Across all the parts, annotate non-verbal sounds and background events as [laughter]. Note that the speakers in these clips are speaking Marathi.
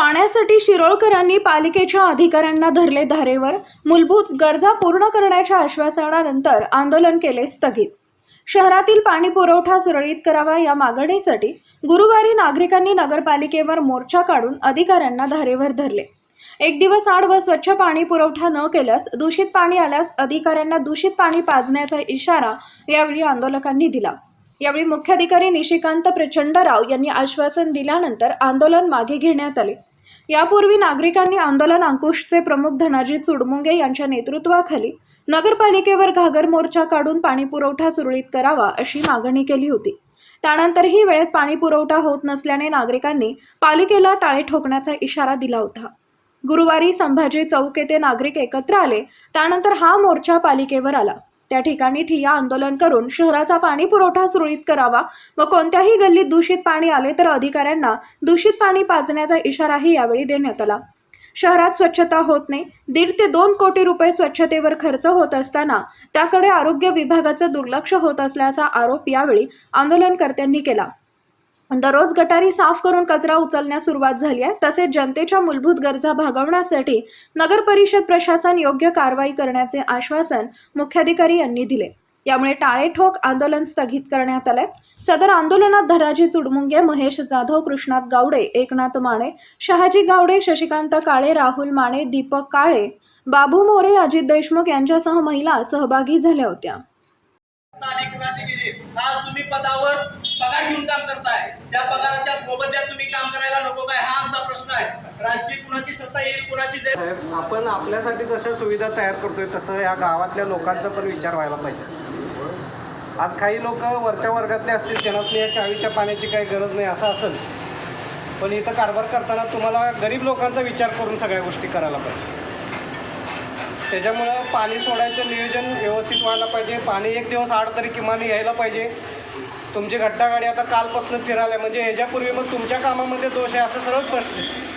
पाण्यासाठी शिरोळकरांनी पालिकेच्या अधिकाऱ्यांना धरले धारेवर मूलभूत गरजा पूर्ण करण्याच्या आश्वासनानंतर आंदोलन केले स्थगित. शहरातील पाणी पुरवठा सुरळीत करावा या मागणीसाठी गुरुवारी नागरिकांनी नगरपालिकेवर मोर्चा काढून अधिकाऱ्यांना धारेवर धरले. एक दिवस आड व स्वच्छ पाणी पुरवठा न केल्यास दूषित पाणी आल्यास अधिकाऱ्यांना दूषित पाणी पाजण्याचा इशारा यावेळी आंदोलकांनी दिला. यावेळी मुख्याधिकारी निशिकांत प्रचंडराव यांनी आश्वासन दिल्यानंतर आंदोलन मागे घेण्यात आले. यापूर्वी नागरिकांनी आंदोलन अंकुशचे प्रमुख धनाजी चुडमुंगे यांच्या नेतृत्वाखाली नगरपालिकेवर घागर मोर्चा काढून पाणी पुरवठा सुरळीत करावा अशी मागणी केली होती. त्यानंतरही वेळेत पाणी पुरवठा होत नसल्याने नागरिकांनी पालिकेला टाळे ठोकण्याचा इशारा दिला होता. गुरुवारी संभाजी चौक येथे नागरिक एकत्र आले त्यानंतर हा मोर्चा पालिकेवर आला. त्या ठिकाणी ठिया आंदोलन करून शहराचा पाणी पुरवठा सुरळीत करावा व कोणत्याही गल्लीत दूषित पाणी आले तर अधिकाऱ्यांना दूषित पाणी पाजण्याचा इशाराही यावेळी देण्यात आला. शहरात स्वच्छता होत नाही. दीड ते दोन कोटी रुपये स्वच्छतेवर खर्च होत असताना त्याकडे आरोग्य विभागाचं दुर्लक्ष होत असल्याचा आरोप यावेळी आंदोलनकर्त्यांनी केला. दररोज गटारी साफ करून कचरा उचलण्यास सुरुवात झाली आहे. तसेच जनतेच्या मूलभूत गरजा भागवण्यासाठी नगर परिषद प्रशासन योग्य कारवाई करण्याचे आश्वासन मुख्याधिकारी यांनी दिले. यामुळे टाळे ठोक आंदोलन स्थगित करण्यात आले सदर आंदोलनात धराजी चुडमुंगे महेश जाधव कृष्णात गावडे एकनाथ माने शहाजी गावडे शशिकांत काळे राहुल माने दीपक काळे बाबू मोरे अजित देशमुख यांच्यासह महिला सहभागी झाल्या होत्या. पगार घेऊन काम करताय. त्या पगाराच्या मोबदल्यात तुम्ही काम करायला नको काय? हा आमचा प्रश्न आहे. राजकीय कुणाची सत्ता येईल कुणाची जाईल आपण आपल्यासाठी जशा सुविधा तयार करतोय तसं या गावातल्या लोकांचा पण विचार व्हायला पाहिजे. आज काही लोक वरच्या वर्गातले असतील त्यांना या चावीच्या पाण्याची काही गरज नाही असं असेल. पण इथं कारभार करताना तुम्हाला गरीब लोकांचा विचार करून सगळ्या गोष्टी करायला पाहिजे. त्याच्यामुळं पाणी सोडायचं नियोजन व्यवस्थित व्हायला पाहिजे. पाणी एक दिवस आड तरी किमान यायला पाहिजे. तुमची गड्डा गाडी आता कालपासून फिरायला म्हणजे ह्याच्यापूर्वी मग तुमच्या कामामध्ये दोष आहे असं सरळ स्पष्ट दिसतं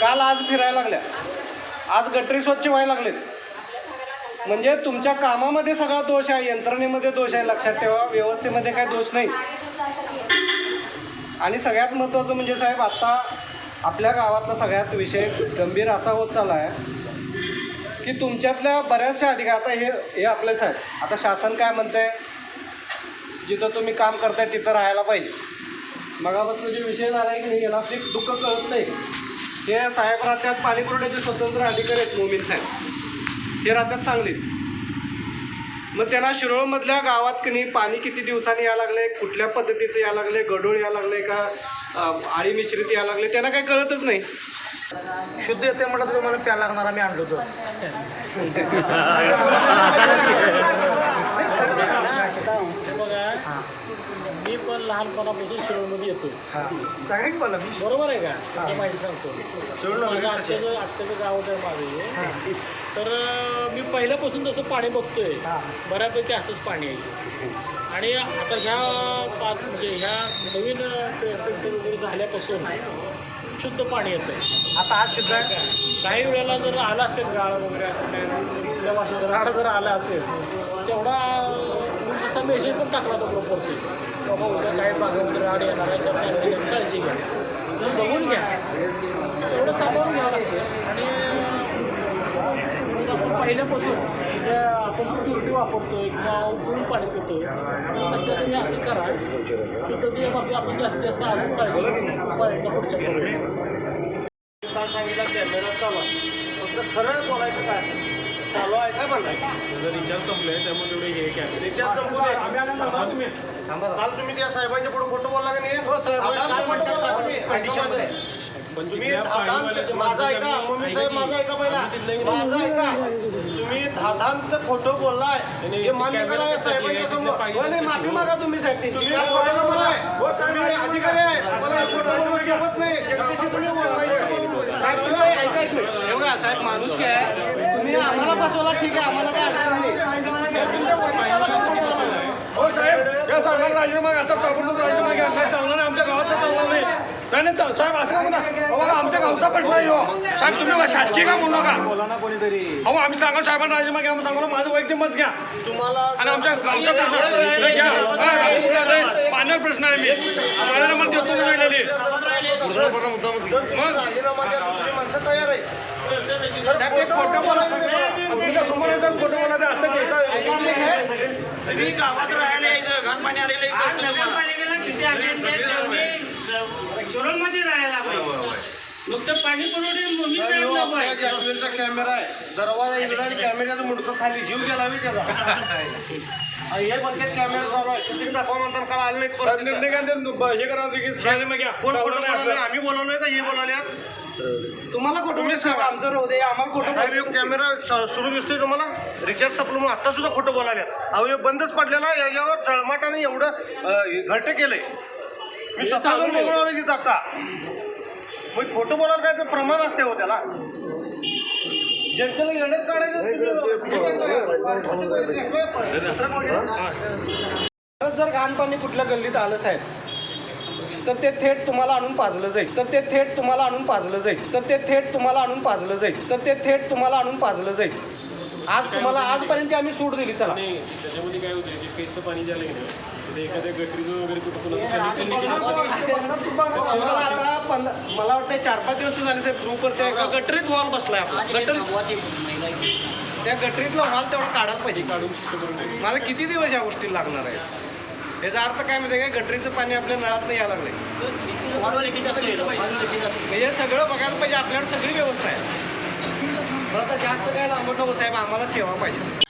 काल आज फिरायला लागल्या. आज गटरी स्वच्छ व्हायला लागलेत. म्हणजे तुमच्या कामामध्ये सगळा दोष आहे यंत्रणेमध्ये दोष आहे लक्षात ठेवा. व्यवस्थेमध्ये काही दोष नाही. आणि सगळ्यात महत्त्वाचं म्हणजे साहेब आत्ता आपल्या गावातला सगळ्यात विषय गंभीर असा होत चालला आहे की तुमच्यातल्या बऱ्याचशा अधिकार आता हे हे आपले साहेब आता शासन काय म्हणतंय? जिथं तुम्ही काम करताय तिथं राहायला पाहिजे. मगापासून जो विषय झाला आहे की नाही याला असली दुःख कळत नाही. हे साहेब राहत्यात पाणी पुरवठ्याचे स्वतंत्र अधिकारी आहेत मोमीन साहेब. हे राहत्यात सांगलीत. मग त्यांना शिरोळमधल्या गावात की नाही पाणी किती दिवसांनी यायला लागले कुठल्या पद्धतीचं यायला लागले गडोळ यायला लागले का आळी मिश्रित यायला लागले त्यांना काही कळतच नाही. शुद्ध येते म्हटलं तर तुम्हाला प्या लागणार आम्ही आणलो होतो. [laughs] लहानपणापासून शिरोळमध्ये येतो. सांगा की मला मी बरोबर आहे का? हे. माहिती सांगतो. माझं आत्याचं आत्याचं गाव आहे माझं हे. तर अं, मी पहिल्यापासून जसं पाणी बघतोय. बऱ्यापैकी असंच पाणी आहे. आणि आता ह्या पाच म्हणजे ह्या नवीन फिल्टर वगैरे झाल्यापासून शुद्ध पाणी येतं आहे आता आज शुद्ध आहे? काही वेळेला जर आला असेल गाळ वगैरे असं काही राड जर आला असेल तेवढा तसा मेसेज पण टाकला तो ग्रुपवरती बाबा उद्या काही भागामध्ये राड येणार आहे तर नागरिकांनी काळजी घ्या. बघून घ्या. एवढं सांभाळून घ्यावं लागतं. आणि आपण पहिल्यापासून आपण प्युरिटी वापरतोय किंवा उकळून पाणी पितोय सध्या तुम्ही असं करा शुद्धतेच्या बाबतीत आपण जास्तीत जास्त अजून काळजी पाहिजे पुढच्या करूया सांगितलं कॅमेरा चालवा. फक्त खरं बोलायचं काय असेल चालू आहे काय म्हणताय रिचार्ज संपले त्यामुळे तेवढे हे कॅमेरे रिचार्ज संपू दे. काल तुम्ही त्या साहेबांच्या पुढे खोटं बोलला का नाही? हो, तुम्ही. पण माझा ऐका मम्मी साहेब माझा की, ऐका पहिला. माझा ऐका. तुम्ही धादांत खोटं बोललाय. हे मान्य करा साहेबांच्या समोर. होय, नाही, माफी हो. मागा तुम्ही साहेब खोटं का तुम्ही अधिकारी आहे. मला खोटं बोलू शकत नाही. जगदीशी तुम्ही. साहेब तुम्ही ऐका एक मिनिट. हे बघा साहेब माणूस काय आहे? तुम्ही आम्हाला बसवला ठीक आहे. आम्हाला काय अडचण नाही? हो साहेब या साहेबांना राजीनामा आता ताबडतोब राजीनामा घ्या. नाही चालणार नाही आमच्या गावात चालणार नाही. नाही नाही चाल- साहेब असं का म्हणा अहो आमच्या गावचा प्रश्न आहे हो. साहेब तुम्ही शासकीय का म्हणू नका. बोला ना कोणीतरी. अहो आम्ही सांगा साहेबांना राजीनामा घ्या. म्हणून सांगा माझं वैयक्तिक मत घ्या. तुम्हाला आणि आमच्या गावचा प्रश्न. घ्या हा, असं कुठं आहे? पाणी विचारण्याचा प्रश्न आहे मी राजीनामा देतो म्हणून राहिलेली मग राजीनामा द्या दुसरी माणसं तयार आहे खोटं समोर खोटं असं गावात राहायला यायचं पाणी आलेलं नगरपालिकेला किती अभियंते राहायला पाहिजे फक्त पाणी पुरवठे कॅमेरा आहे दरवाजा इकडे आणि कॅमेऱ्याचं खाली जीव गेला मी त्याचा. हे म्हणतात कॅमेरा चालू आहे. शूटिंग दाखवा म्हणतात काल आले नाहीत परत निर्णय ते हे करा घ्या. कोण खोटं नाही. आम्ही बोलवलोय का? हे बोलावल्या तुम्हाला कुठं तुम्ही साहेब आमचं राहू दे. आम्हाला कुठं साहेब कॅमेरा स- सुरू दिसतोय तुम्हाला? रिचार्ज संपलं म्हणून आता सुद्धा खोटं बोलायला अहो हे बंदच पडलेला याच्यावर चळमाटाने एवढं अं, घट्ट केलंय. मी स्वतः बघून की आता. मग खोटं बोलायला काय तर प्रमाण असते हो त्याला. जनतेला येण्यात परत जर घाणपाणी कुठल्या गल्लीत आलं साहेब तर ते थेट तुम्हाला आणून पाजलं जाईल. तर ते थेट तुम्हाला आणून पाजलं जाईल. तर ते थेट तुम्हाला आणून पाजलं जाईल. तर ते थेट तुम्हाला आणून पाजलं जाईल. आज तुम्हाला आजपर्यंत आम्ही सूट दिली चला. नाही त्याच्यामध्ये काय होतं जे फेसचं पाणी जे आलं की नाही? ते एखाद्या गटरीचं वगैरे कुठं कुणाचं कनेक्शन नाही केलं. तुम्हाला आता पंधरा मला वाटतं चार पाच दिवस झाले साहेब ग्रुपवर त्या एका गटरीत वॉल बसलाय आपला. गटर त्या गटरीतला वॉल तेवढा काढायला पाहिजे. काढून शिस्त करून मला किती दिवस या गोष्टी लागणार आहे याचा अर्थ काय माहिती काय का? गटरीचं पाणी आपल्या नळात नाही यायला लागलंय. म्हणजे सगळं बघायला पाहिजे. आपल्याकडे सगळी व्यवस्था आहे. आता जास्त काय लांबत नको साहेब. आम्हाला सेवा पाहिजे.